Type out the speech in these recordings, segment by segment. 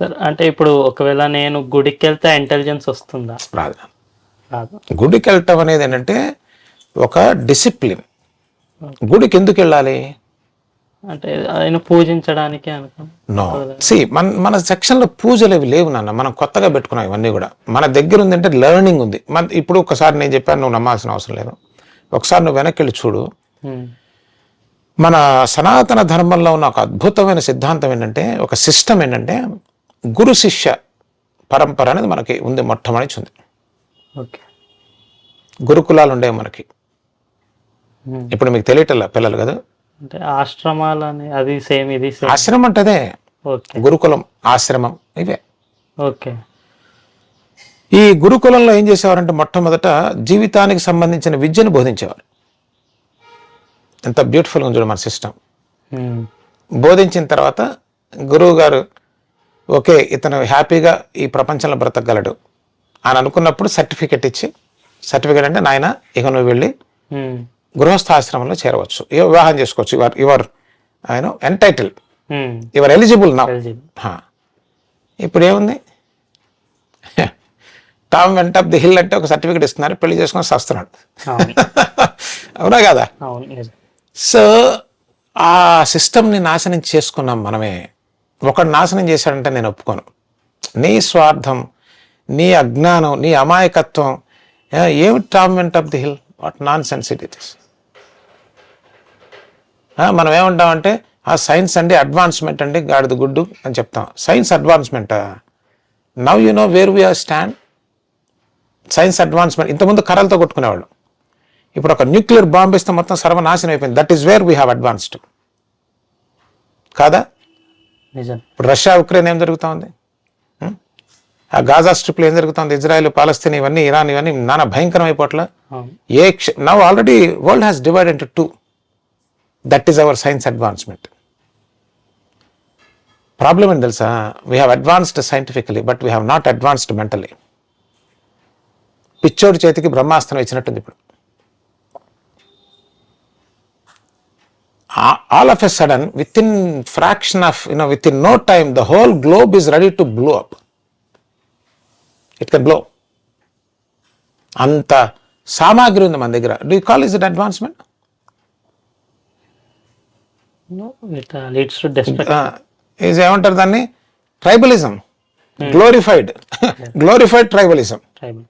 Sir అంటే ఇప్పుడు ఒకవేళ నేను గుడికి వెళ్తే ఇంటెలిజెన్స్ వస్తుందా? రాదు. రాదు. గుడికి వెళ్ళటం అనేది ఏంటంటే ఒక డిసిప్లిన్ గుడికి ఎందుకు వెళ్ళాలి అంటే ఆయన పూజించడానికి నో సి మన మన సెక్షన్లో పూజలు అవి లేవు నాన్న. మనం కొత్తగా పెట్టుకున్నాం ఇవన్నీ కూడా. మన దగ్గర ఉందంటే లెర్నింగ్ ఉంది. మన ఇప్పుడు ఒకసారి నేను చెప్పాను నువ్వు నమ్మాల్సిన అవసరం లేదు. ఒకసారి నువ్వు వెనక్కి వెళ్ళి చూడు మన సనాతన ధర్మంలో ఉన్న ఒక అద్భుతమైన సిద్ధాంతం ఏంటంటే ఒక సిస్టమ్ ఏంటంటే గురు శిష్య పరంపర అనేది మనకి ఉంది మొట్టమొదటి ఉంది. ఓకే. గురుకులాలు ఉండేవి మనకి ఇప్పుడు మీకు తెలియటల్లా పిల్లలు కదా? అంటే ఆశ్రమాలని అది సేమ్ ఇది ఆశ్రమం అంటే అదే ఓకే. గురుకులం ఆశ్రమం ఇవే. ఓకే. ఈ గురుకులంలో ఏం చేసేవారంటే మొట్టమొదట జీవితానికి సంబంధించిన విద్యను బోధించేవారు. ఎంత బ్యూటిఫుల్గా ఉంది చూడు మన సిస్టమ్ బోధించిన తర్వాత గురువు గారు ఓకే ఇతను హ్యాపీగా ఈ ప్రపంచంలో బ్రతకగలడు అని అనుకున్నప్పుడు సర్టిఫికెట్ ఇచ్చి సర్టిఫికెట్ అంటే నాయన ఇక నువ్వు వెళ్ళి ఉమ్, గృహస్థాశ్రమంలో చేరవచ్చు. ఇక వివాహం చేసుకోవచ్చు. యువర్ యువర్ ఆయన ఎంటైటిల్ యువర్ ఎలిజిబుల్ నా. ఇప్పుడు ఏముంది? టామ్ వెంట ఆఫ్ ది హిల్ అంటే ఒక సర్టిఫికెట్ ఇస్తున్నారు పెళ్ళి చేసుకొని వస్తున్నాడు. అవును. కదా. సో ఆ సిస్టమ్ని నాశనం చేసుకున్నాం మనమే. ఒకడు నాశనం చేశాడంటే నేను ఒప్పుకోను. నీ స్వార్థం నీ అజ్ఞానం నీ అమాయకత్వం ఏమి Tom of the hill? What nonsense it is మనం ఏమంటామంటే ఆ సైన్స్ అండి అడ్వాన్స్మెంట్ అండి గాడిద గుడ్డు అని చెప్తాం. Science advancement? Now you know where we are stand. Science advancement ఇంతకుముందు కర్రలతో కొట్టుకునేవాళ్ళు. ఇప్పుడు ఒక న్యూక్లియర్ బాంబ్ ఇస్తే మొత్తం సర్వనాశనం అయిపోయింది. That is where we have advanced. కాదా? నిజం. ఇప్పుడు రష్యా ఉక్రెయిన్ ఏం జరుగుతూ ఉంది? ఆ గాజా స్ట్రిప్లో ఏం జరుగుతుంది ఇజ్రాయెల్ పాలస్తీన్ ఇవన్నీ ఇరాన్ ఇవన్నీ నానా భయంకరం అయిపోట్ల అవును. A now already world has divide into two that is our science advancement problem ఏంటి తెలుసా? We have advanced scientifically but we have not advanced mentally పిచ్చోడి చేతికి బ్రహ్మాస్త్రం ఇచ్చినట్టుంది ఇప్పుడు. All of a sudden within fraction of you know within no time the whole globe is ready to blow up it can blow అంత సామాగ్రి ఉంది మన దగ్గర. Do call is it advancement is ఏమంటారు దాన్ని? Tribalism glorified glorified tribalism tribal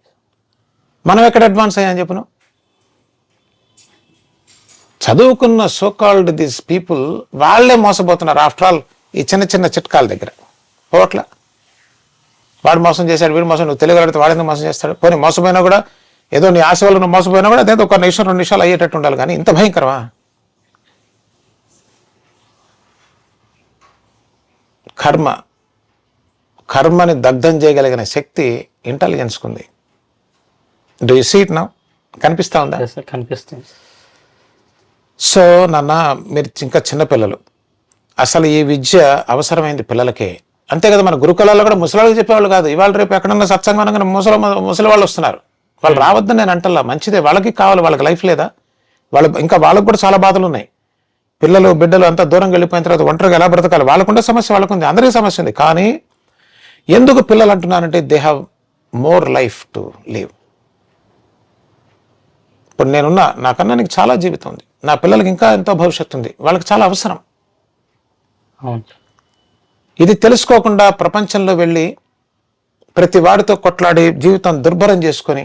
మనం ఎక్కడ advance అయ్యాని చెప్పను చదువుకున్న సోకాల్డ్ దిస్ పీపుల్ వాళ్ళే మోసపోతున్నారు. ఆఫ్టర్ ఆల్ ఈ చిన్న చిన్న చిట్కాల దగ్గర. పోవట్ల వాడు మోసం చేశాడు వీడు మోసం నువ్వు తెలుగు వాడు ఎందుకు మోసం చేస్తాడు? పోనీ మోసపోయినా కూడా ఏదో నీ ఆశ వల్ల నువ్వు మోసపోయినా కూడా అదేదో ఒక నిమిషం రెండు నిమిషాలు అయ్యేటట్టు ఉండాలి కానీ ఇంత భయంకరమా? కర్మ. కర్మని దగ్ధం చేయగలిగిన శక్తి ఇంటెలిజెన్స్కి ఉంది డూ యూ సీట్ నా కనిపిస్తా ఉందా? కనిపిస్తుంది. సో నాన్న మీరు ఇంకా చిన్నపిల్లలు అసలు ఈ విద్య అవసరమైంది పిల్లలకే. అంతే కదా మన గురుకులాల్లో కూడా ముసలాళ్ళకి చెప్పేవాళ్ళు కాదు. ఇవాళ రేపు ఎక్కడన్నా సత్సంగంగా ముసలి ముసలి వాళ్ళు వస్తున్నారు. వాళ్ళు రావద్దని నేను అంటల్లా మంచిదే. వాళ్ళకి కావాలి. వాళ్ళకి లైఫ్ లేదా? వాళ్ళు ఇంకా వాళ్ళకి కూడా చాలా బాధలు ఉన్నాయి. పిల్లలు బిడ్డలు అంతా దూరం వెళ్ళిపోయిన తర్వాత ఒంటరిగా ఎలా బ్రతకాలి? వాళ్ళకుండే సమస్య వాళ్ళకు ఉంది అందరికీ సమస్య ఉంది. కానీ ఎందుకు పిల్లలు అంటున్నారంటే they have more life to live ఇప్పుడు నేనున్నా నాకన్నా నీకు చాలా జీవితం ఉంది. నా పిల్లలకి ఇంకా ఎంతో భవిష్యత్తు ఉంది. వాళ్ళకి చాలా అవసరం. అవును. ఇది తెలుసుకోకుండా ప్రపంచంలో వెళ్ళి ప్రతి వాడితో కొట్లాడి జీవితం దుర్భరం చేసుకొని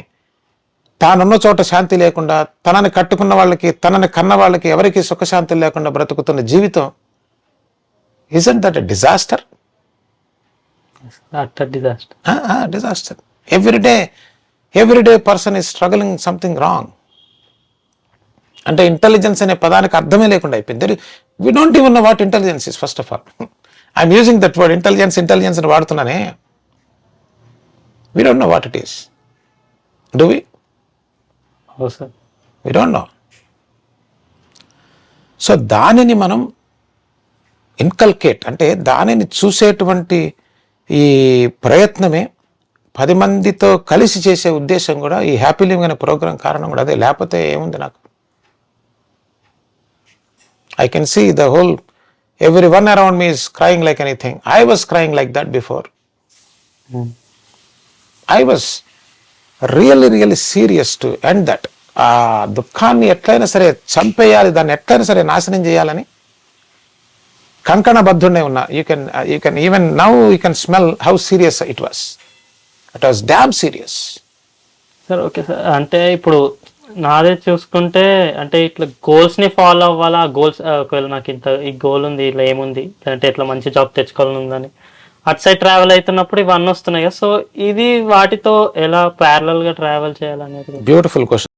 తానున్న చోట శాంతి లేకుండా తనని కట్టుకున్న వాళ్ళకి తనని కన్న వాళ్ళకి ఎవరికి సుఖశాంతి లేకుండా బ్రతుకుతున్న జీవితం isn't that a disaster disaster disaster every day every day person is struggling something wrong అంటే ఇంటెలిజెన్స్ అనే పదానికి అర్థమే లేకుండా అయిపోయింది. We don't even know what intelligence is first of all I'm using that word intelligence intelligence అని వాడుతున్నానే. We don't know what it is do we we don't know so దానిని మనం inculcate అంటే దానిని చూసేటువంటి ఈ ప్రయత్నమే పది మందితో కలిసి చేసే ఉద్దేశం కూడా ఈ హ్యాపీ లివింగ్ అనే ప్రోగ్రాం కారణం కూడా అదే. లేకపోతే ఏముంది నాకు? I can see the whole every one around me is crying like anything I was crying like that before I was really really serious to end that ఆ దుఃఖాన్ని ఎట్లయినా సరే చంపేయాలి దాన్ని ఎట్లయినా సరే నాశనం చేయాలని కంకణబద్ధుడే ఉన్నా. You can you can even now you can smell how serious it was it was damn serious sir okay sir అంటే ఇప్పుడు నాదే చూసుకుంటే అంటే ఇట్లా గోల్స్ని ఫాలో అవ్వాలా? గోల్స్ ఒకవేళ నాకు ఇంత ఈ గోల్ ఉంది ఇట్లా ఏముంది? అంటే ఇట్లా మంచి జాబ్ తెచ్చుకోవాలని ఉందని. అటు సైడ్ ట్రావెల్ అవుతున్నప్పుడు ఇవన్నీ వస్తున్నాయి కదా. సో ఇది వాటితో ఎలా ప్యారలల్గా ట్రావెల్ చేయాలనేది బ్యూటిఫుల్ క్వశ్చన్